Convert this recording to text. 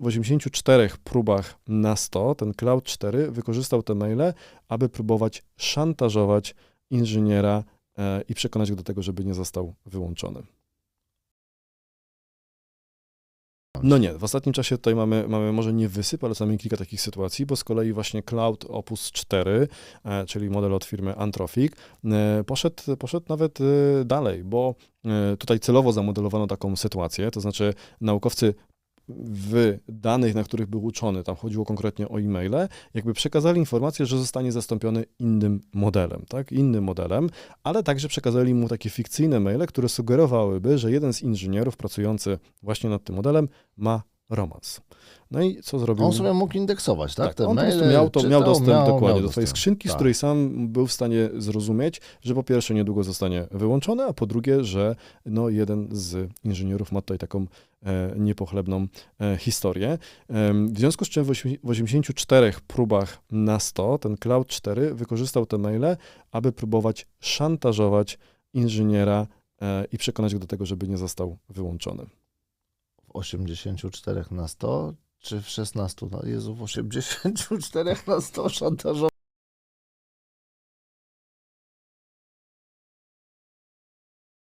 W 84 próbach na 100 ten Cloud 4 wykorzystał te maile, aby próbować szantażować inżyniera e, i przekonać go do tego, żeby nie został wyłączony. No nie, w ostatnim czasie tutaj mamy, mamy może nie wysyp, ale najmniej kilka takich sytuacji, bo z kolei właśnie Cloud Opus 4, e, czyli model od firmy Anthropic, e, poszedł, poszedł nawet dalej, bo tutaj celowo zamodelowano taką sytuację, to znaczy naukowcy w danych, na których był uczony, tam chodziło konkretnie o e-maile, jakby przekazali informację, że zostanie zastąpiony innym modelem, tak, innym modelem, ale także przekazali mu takie fikcyjne maile, które sugerowałyby, że jeden z inżynierów pracujący właśnie nad tym modelem ma romans. No i co zrobił? On sobie mógł indeksować, tak? Te on maile miał, to, miał czytał, dostęp miał- dokładnie miał do swojej skrzynki, z Tak. której sam był w stanie zrozumieć, że po pierwsze niedługo zostanie wyłączony, a po drugie, że no, jeden z inżynierów ma tutaj taką e, niepochlebną e, historię. Em, w związku z czym w ośmi- w 84 próbach na 100 ten Cloud 4 wykorzystał te maile, aby próbować szantażować inżyniera e, i przekonać go do tego, żeby nie został wyłączony. W 84 na 100, czy w 16 na Jezu, w 84 na 100 szantażował